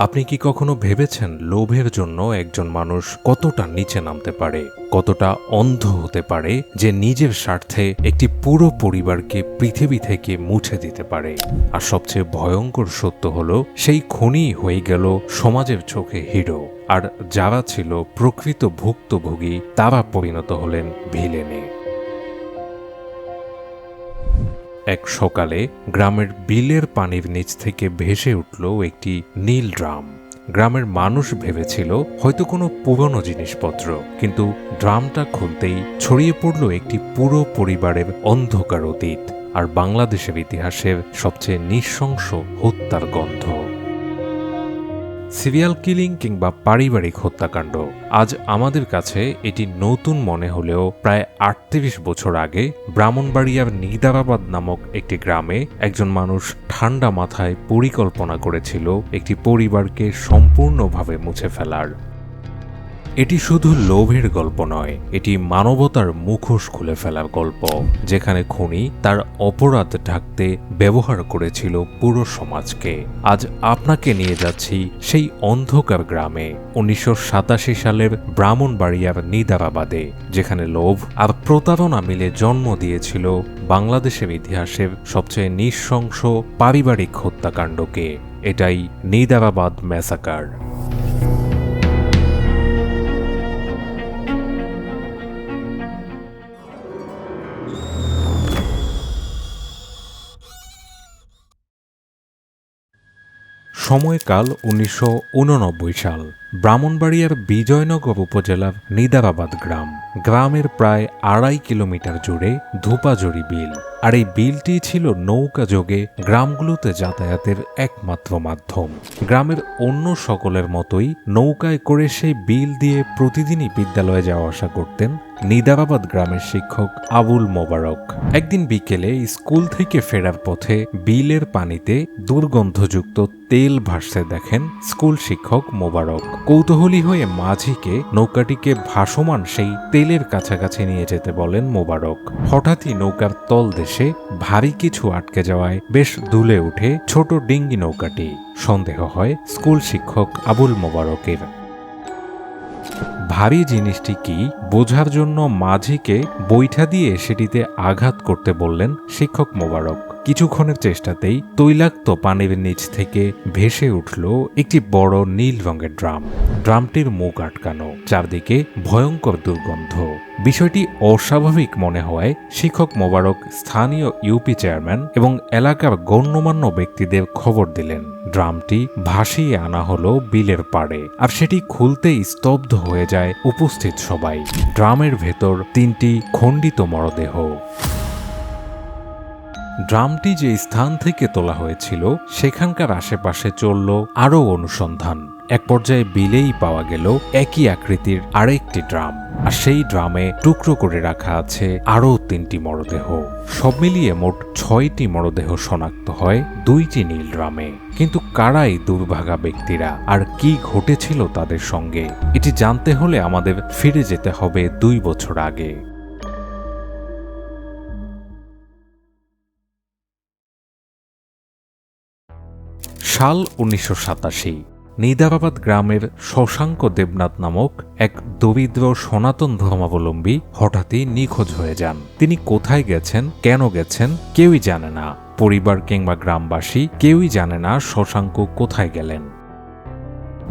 আপনি কি কখনো ভেবেছেন লোভের জন্য একজন মানুষ কতটা নিচে নামতে পারে, কতটা অন্ধ হতে পারে, যে নিজের স্বার্থে একটি পুরো পরিবারকে, পৃথিবী থেকে মুছে দিতে পারে? আর সবচেয়ে ভয়ঙ্কর সত্য হলো, সেই খুনি হয়ে গেল সমাজের চোখে হিরো আর যারা ছিল প্রকৃত ভুক্তভোগী, তারা পরিণত হলেন ভিলেনে। এক সকালে গ্রামের বিলের পানির নিচ থেকে ভেসে উঠল একটি নীল ড্রাম। গ্রামের মানুষ ভেবেছিল হয়তো কোনো পুরনো জিনিসপত্র, কিন্তু ড্রামটা খুলতেই ছড়িয়ে পড়ল একটি পুরো পরিবারের অন্ধকার অতীত, আর বাংলাদেশের ইতিহাসের সবচেয়ে নৃশংস হত্যার গন্ধ। সিরিয়াল কিলিং কিংবা পারিবারিক হত্যাকাণ্ড। আজ আমাদের কাছে এটি নতুন মনে হলেও প্রায় আটত্রিশ বছর আগে ব্রাহ্মণবাড়িয়ার নিদারাবাদ নামক একটি গ্রামে একজন মানুষ ঠান্ডা মাথায় পরিকল্পনা করেছিল একটি পরিবারকে সম্পূর্ণভাবে মুছে ফেলার। এটি শুধু লোভের গল্প নয়, এটি মানবতার মুখোশ খুলে ফেলার গল্প, যেখানে খুনি তার অপরাধ ঢাকতে ব্যবহার করেছিল পুরো সমাজকে। আজ আপনাকে নিয়ে যাচ্ছি সেই অন্ধকার গ্রামে, উনিশশো সাতাশি সালের ব্রাহ্মণবাড়িয়ার নিদারাবাদে, যেখানে লোভ আর প্রতারণা মিলে জন্ম দিয়েছিল বাংলাদেশের ইতিহাসের সবচেয়ে নৃশংস পারিবারিক হত্যাকাণ্ডকে। এটাই নিদারাবাদ ম্যাসাকার। সময়কাল উনিশশো উননব্বই সাল, ব্রাহ্মণবাড়িয়ার বিজয়নগর উপজেলার নিদারাবাদ গ্রাম। গ্রামের প্রায় আড়াই কিলোমিটার জুড়ে ধূপাজড়ি বিল। আর এই বিলটি ছিল নৌকা যোগে গ্রামগুলোতে যাতায়াতের একমাত্র মাধ্যম। গ্রামের অন্য সকলের মতোই নৌকায় করে সেই বিল দিয়ে প্রতিদিনই বিদ্যালয়ে যাওয়া আসা করতেন নিদারাবাদ গ্রামের শিক্ষক আবুল মোবারক। একদিন বিকেলে স্কুল থেকে ফেরার পথে বিলের পানিতে দুর্গন্ধযুক্ত তেল ভাসতে দেখেন স্কুল শিক্ষক মোবারক। কৌতূহলী হয়ে মাঝিকে নৌকাটিকে ভাসমান সেই তেলের কাছাকাছি নিয়ে যেতে বলেন মোবারক। হঠাৎই নৌকার তল দেশে ভারী কিছু আটকে যাওয়ায় বেশ দুলে উঠে ছোট ডিঙ্গি নৌকাটি সন্দেহ হয় স্কুল শিক্ষক আবুল মোবারকের। ভারী জিনিসটি কি বোঝার জন্য মাঝিকে বৈঠা দিয়ে সেটিতে আঘাত করতে বললেন শিক্ষক মোবারক। কিছুক্ষণের চেষ্টাতেই তৈলাক্ত পানির নিচ থেকে ভেসে উঠল একটি বড় নীল রঙের ড্রাম। ড্রামটির মুখ আটকানো, চারদিকে ভয়ঙ্কর দুর্গন্ধ। বিষয়টি অস্বাভাবিক মনে হওয়ায় শিক্ষক মোবারক স্থানীয় ইউপি চেয়ারম্যান এবং এলাকার গণ্যমান্য ব্যক্তিদের খবর দিলেন। ড্রামটি ভাসিয়ে আনা হলো বিলের পাড়ে, আর সেটি খুলতেই স্তব্ধ হয়ে যায় উপস্থিত সবাই। ড্রামের ভেতর তিনটি খণ্ডিত মরদেহ। ড্রামটি যে স্থান থেকে তোলা হয়েছিল, সেখানকার আশেপাশে চলল আরও অনুসন্ধান। এক পর্যায়ে বিলেই পাওয়া গেল একই আকৃতির আরেকটি ড্রাম, আর সেই ড্রামে টুকরো করে রাখা আছে আরও তিনটি মরদেহ। সব মিলিয়ে মোট ছয়টি মরদেহ শনাক্ত হয় দুইটি নীল ড্রামে। কিন্তু কারাই দুর্ভাগা ব্যক্তিরা, আর কি ঘটেছিল তাদের সঙ্গে, এটি জানতে হলে আমাদের ফিরে যেতে হবে দুই বছর আগে। সাল উনিশশো সাতাশি নিদাবাবাদ গ্রামের শশাঙ্ক দেবনাথ নামক এক দরিদ্র সনাতন ধর্মাবলম্বী হঠাৎই নিখোঁজ হয়ে যান। তিনি কোথায় গেছেন, কেন গেছেন, কেউই জানে না। পরিবার কিংবা গ্রামবাসী কেউই জানে না শশাঙ্ক কোথায় গেলেন।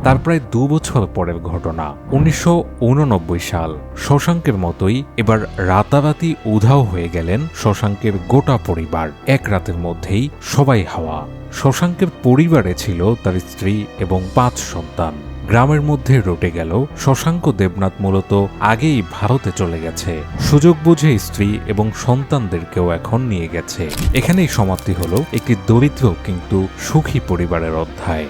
তার প্রায় দু বছর পরের ঘটনা, উনিশশো উননব্বই সাল। শশাঙ্কের মতোই এবার রাতারাতি উধাও হয়ে গেলেন শশাঙ্কের গোটা পরিবার। এক রাতের মধ্যেই সবাই হাওয়া। শশাঙ্কের পরিবারে ছিল তার স্ত্রী এবং পাঁচ সন্তান। গ্রামের মধ্যে রটে গেল শশাঙ্ক দেবনাথ মূলত আগেই ভারতে চলে গেছে। সুযোগ বুঝে স্ত্রী এবং সন্তানদেরকেও এখন নিয়ে গেছে। এখানেই সমাপ্তি হলো একটি দরিদ্র কিন্তু সুখী পরিবারের অধ্যায়।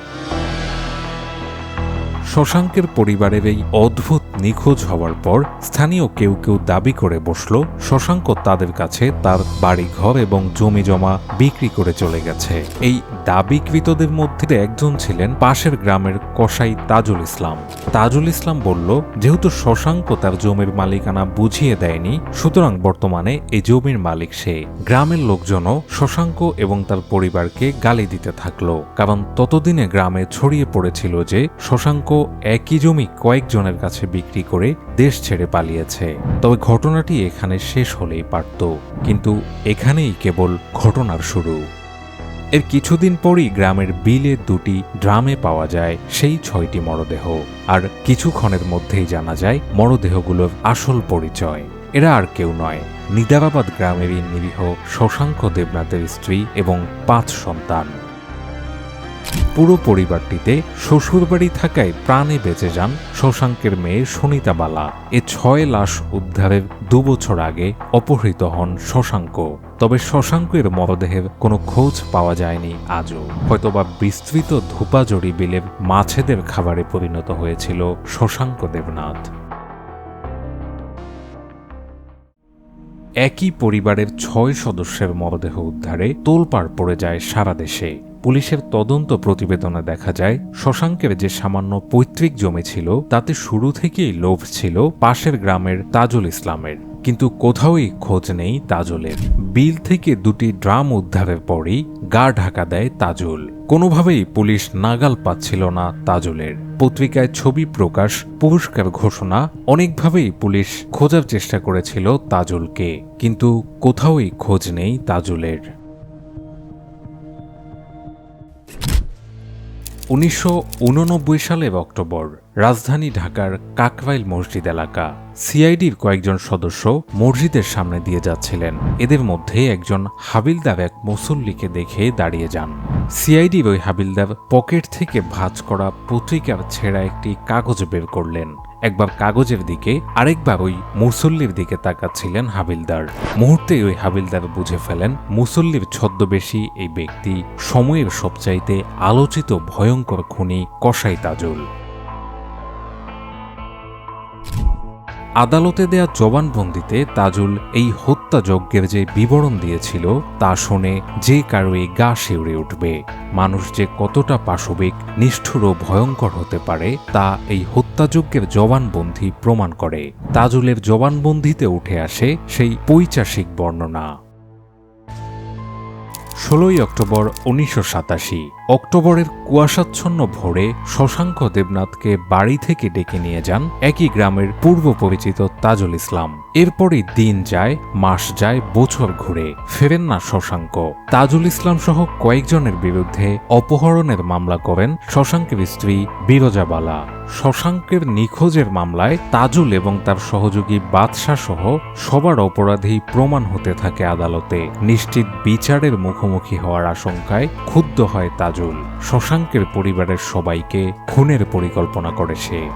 শশাঙ্কের পরিবারের এই অদ্ভুত নিখোঁজ হওয়ার পর স্থানীয় কেউ কেউ দাবি করে বসল, শশাঙ্ক তাদের কাছে তার বাড়িঘর এবং জমি জমা বিক্রি করে চলে গেছে। এই দাবিকৃতদের মধ্যে একজন ছিলেন পাশের গ্রামের কসাই তাজুল ইসলাম। তাজুল ইসলাম বলল, যেহেতু শশাঙ্ক তার জমির মালিকানা বুঝিয়ে দেয়নি, সুতরাং বর্তমানে এই জমির মালিক সে। গ্রামের লোকজনও শশাঙ্ক এবং তার পরিবারকে গালি দিতে থাকল, কারণ ততদিনে গ্রামে ছড়িয়ে পড়েছিল যে শশাঙ্ক একই জমি কয়েকজনের কাছে বিক্রি করে দেশ ছেড়ে পালিয়েছে। তবে ঘটনাটি এখানে শেষ হলেই পারত, কিন্তু এখানেই কেবল ঘটনার শুরু। এর কিছুদিন পরই গ্রামের বিলে দুটি ড্রামে পাওয়া যায় সেই ছয়টি মরদেহ। আর কিছুক্ষণের মধ্যেই জানা যায়, মরদেহগুলোর আসল পরিচয়। এরা আর কেউ নয়, নিদারাবাদ গ্রামেরই নিরীহ শশাঙ্ক দেবনাথের স্ত্রী এবং পাঁচ সন্তান। পুরো পরিবারটিতে শ্বশুরবাড়ি থাকায় প্রাণে বেঁচে যান শশাঙ্কের মেয়ে সুনিতা বালা। এ ছয় লাশ উদ্ধারের দুবছর আগে অপহৃত হন শশাঙ্ক। তবে শশাঙ্কের মরদেহের কোনো খোঁজ পাওয়া যায়নি আজও। হয়তোবা বিস্তৃত ধূপাজড়ি বিলের মাছেদের খাবারে পরিণত হয়েছিল শশাঙ্ক দেবনাথ। একই পরিবারের ছয় সদস্যের মরদেহ উদ্ধারে তোলপাড় পড়ে যায় সারা দেশে। পুলিশের তদন্ত প্রতিবেদনে দেখা যায়, শশাঙ্কের যে সামান্য পৈতৃক জমি ছিল, তাতে শুরু থেকেই লোভ ছিল পাশের গ্রামের তাজুল ইসলামের। কিন্তু কোথাওই খোঁজ নেই তাজুলের। বিল থেকে দুটি ড্রাম উদ্ধারের পরই গা ঢাকা দেয় তাজুল। কোনোভাবেই পুলিশ নাগাল পাচ্ছিল না তাজুলের। পত্রিকায় ছবি প্রকাশ, পুরস্কার ঘোষণা, অনেকভাবেই পুলিশ খোঁজার চেষ্টা করেছিল তাজুলকে। কিন্তু কোথাওই খোঁজ নেই তাজুলের। উনিশশো উননব্বই সালের অক্টোবর, রাজধানী ঢাকার কাকরাইল মসজিদ এলাকা, সিআইডির কয়েকজন সদস্য মসজিদের সামনে দিয়ে যাচ্ছিলেন। এদের মধ্যে একজন হাবিলদার এক মুসল্লিকে দেখে দাঁড়িয়ে যান। সিআইডির ওই হাবিলদার পকেট থেকে ভাঁজ করা পত্রিকার ছেঁড়া একটি কাগজ বের করলেন। একবার কাগজের দিকে, আরেকবার ওই মুসল্লির দিকে তাকাচ্ছিলেন হাবিলদার। মুহূর্তে ওই হাবিলদার বুঝে ফেলেন, মুসল্লির ছদ্মবেশী এই ব্যক্তি সময়ের সবচাইতে আলোচিত ভয়ঙ্কর খুনি কসাই তাজুল। আদালতে দেয়া জবানবন্দিতে তাজুল এই হত্যাযজ্ঞের যে বিবরণ দিয়েছিল তা শুনে যে কারোই গা শিউরে উঠবে। মানুষ যে কতটা পাশবিক, নিষ্ঠুর ও ভয়ঙ্কর হতে পারে তা এই হত্যাযজ্ঞের জবানবন্দি প্রমাণ করে। তাজুলের জবানবন্দিতে উঠে আসে সেই পৈচাসিক বর্ণনা। ষোলোই অক্টোবর উনিশশো সাতাশি। অক্টোবরের কুয়াশাচ্ছন্ন ভোরে শশাঙ্ক দেবনাথকে বাড়ি থেকে ডেকে নিয়ে যান একই গ্রামের পূর্ব পরিচিত তাজুল ইসলাম। এরপরই দিন যায়, মাস যায়, বছর ঘুরে। ফেরেন না শশাঙ্ক। তাজুল ইসলাম সহ কয়েকজনের বিরুদ্ধে অপহরণের মামলা করেন শশাঙ্কের স্ত্রী বিরজা বালা। শশাঙ্কের নিখোঁজের মামলায় তাজুল এবং তার সহযোগী বাদশাহ সহ সবার অপরাধী প্রমাণ হতে থাকে আদালতে। নিশ্চিত বিচারের মুখোমুখি হওয়ার আশঙ্কায় ক্ষুব্ধ হয় তাজুল। শশাঙ্কের পরিবারের সবাইকে খুনের পরিকল্পনা করে সে।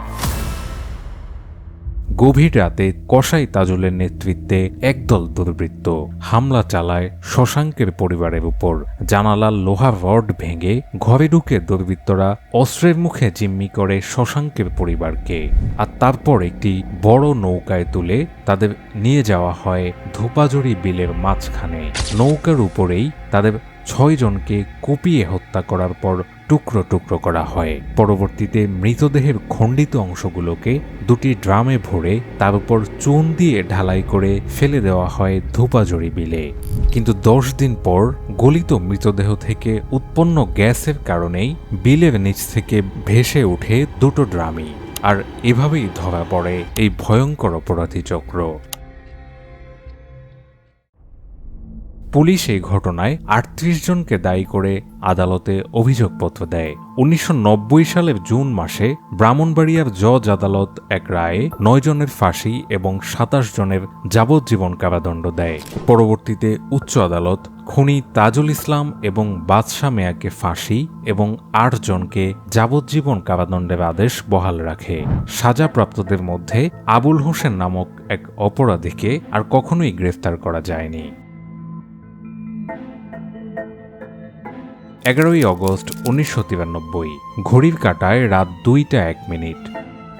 গভীর রাতে কসাই তাজুলের নেতৃত্বে একদল দুর্বৃত্ত হামলা চালায় শশাঙ্কের পরিবারের উপর। জানালার লোহার রড ভেঙে ঘরে ঢুকে দুর্বৃত্তরা অস্ত্রের মুখে জিম্মি করে শশাঙ্কের পরিবারকে। আর তারপর একটি বড় নৌকায় তুলে তাদের নিয়ে যাওয়া হয় ধোপাজড়ি বিলের মাঝখানে। নৌকার উপরেই তাদের ছয় জনকে কুপিয়ে হত্যা করার পর টুকরো টুকরো করা হয়। পরবর্তীতে মৃতদেহের খণ্ডিত অংশগুলোকে দুটি ড্রামে ভরে তার উপর চুন দিয়ে ঢালাই করে ফেলে দেওয়া হয় ধূপাজড়ি বিলে। কিন্তু দশ দিন পর গলিত মৃতদেহ থেকে উৎপন্ন গ্যাসের কারণেই বিলের নিচ থেকে ভেসে ওঠে দুটো ড্রামই। আর এভাবেই ধরা পড়ে এই ভয়ঙ্কর অপরাধী চক্র। পুলিশ এই ঘটনায় আটত্রিশ জনকে দায়ী করে আদালতে অভিযোগপত্র দেয়। উনিশশো নব্বই সালের জুন মাসে ব্রাহ্মণবাড়িয়ার জজ আদালত এক রায়ে নয় জনের ফাঁসি এবং সাতাশ জনের যাবজ্জীবন কারাদণ্ড দেয়। পরবর্তীতে উচ্চ আদালত খুনি তাজুল ইসলাম এবং বাদশাহ মেয়াকে ফাঁসি এবং আট জনকে যাবজ্জীবন কারাদণ্ডের আদেশ বহাল রাখে। সাজাপ্রাপ্তদের মধ্যে আবুল হোসেন নামক এক অপরাধীকে আর কখনোই গ্রেফতার করা যায়নি। এগারোই অগস্ট উনিশশো তিরানব্বই, ঘড়ির কাটায় রাত দুইটা এক মিনিট।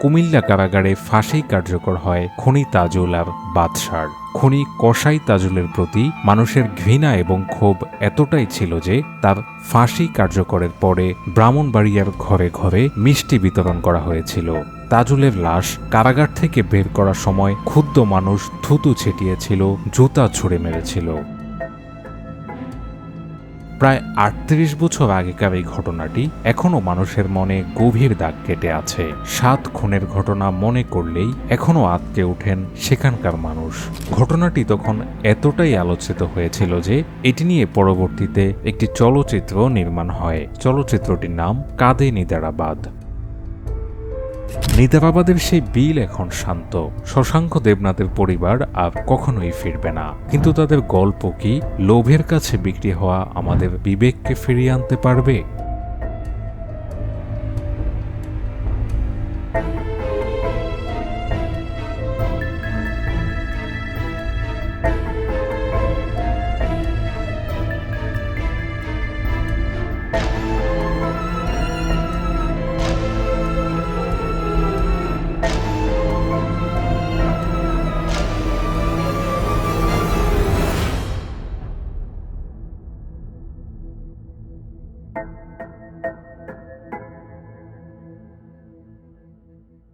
কুমিল্লা কারাগারে ফাঁসি কার্যকর হয় খনি তাজুল আর বাদশার। খনি কসাই তাজুলের প্রতি মানুষের ঘৃণা এবং ক্ষোভ এতটাই ছিল যে তার ফাঁসি কার্যকরের পরে ব্রাহ্মণবাড়িয়ার ঘরে ঘরে মিষ্টি বিতরণ করা হয়েছিল। তাজুলের লাশ কারাগার থেকে বের করার সময় ক্ষুদ্র মানুষ থুতু ছিটিয়েছিল, জুতা ছুঁড়ে মেরেছিল। প্রায় আটত্রিশ বছর আগেকার এই ঘটনাটি এখনও মানুষের মনে গভীর দাগ কেটে আছে। সাত খুনের ঘটনা মনে করলেই এখনও আতকে ওঠেন সেখানকার মানুষ। ঘটনাটি তখন এতটাই আলোচিত হয়েছিল যে এটি নিয়ে পরবর্তীতে একটি চলচ্চিত্র নির্মাণ হয়। চলচ্চিত্রটির নাম কাদে নিদারাবাদ। নিদাবাবাদের সেই বিল এখন শান্ত। শশাঙ্ক দেবনাথের পরিবার আর কখনোই ফিরবে না। কিন্তু তাদের গল্প কি লোভের কাছে বিক্রি হওয়া আমাদের বিবেককে ফিরিয়ে আনতে পারবে?